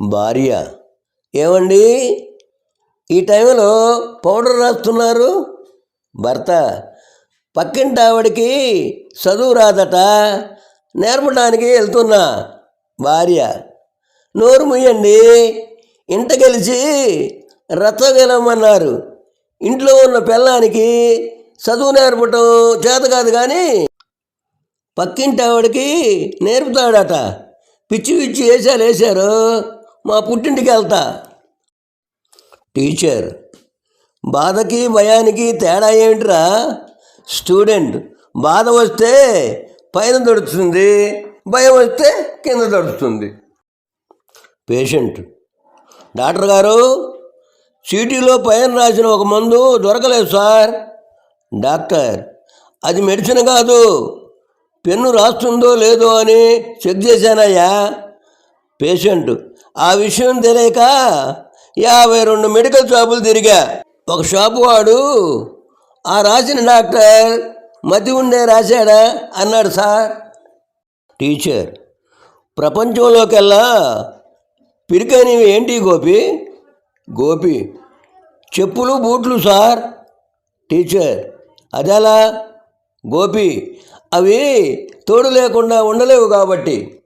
భార్య. ఏమండి? ఈ టైంలో పౌడర్ రాస్తున్నారు? భర్త పక్కింటి ఆవిడకి చదువు రాదట నేర్పడానికి వెళ్తున్నా. భార్య నోరు ముయ్యండి ఇంట గెలిచి రచ్చగలమన్నారు ఇంట్లో ఉన్న పిల్లానికి చదువు నేర్పటం చేత కాదు కానీ పక్కింటి ఆవిడకి నేర్పుతాడట. పిచ్చి పిచ్చి వేసాలు వేశారు మా పుట్టింటికి వెళ్తా టీచర్ బాధకి భయానికి తేడా ఏమిట్రా? స్టూడెంట్ బాధ వస్తే పైన దొరుకుతుంది భయం వస్తే కింద దొరుకుతుంది పేషెంట్ డాక్టర్ గారు చీటీలో పైన రాసిన ఒక మందు దొరకలేదు సార్. డాక్టర్ అది మెడిసిన్ కాదు పెన్ను రాస్తుందో లేదో అని చెక్ చేశానయ్యా. పేషెంట్ ఆ విషయం తెలియక యాభై రెండు మెడికల్ షాపులు తిరిగా. ఒక షాపు వాడు ఆ రాసిన డాక్టర్ మతి ఉండే రాశాడా? అన్నాడు సార్. టీచర్ ప్రపంచంలోకెల్లా పిరికనివి ఏంటి గోపి? గోపి చెప్పులు బూట్లు సార్. టీచర్ అదేలా? గోపి అవి తోడు లేకుండా ఉండలేవు కాబట్టి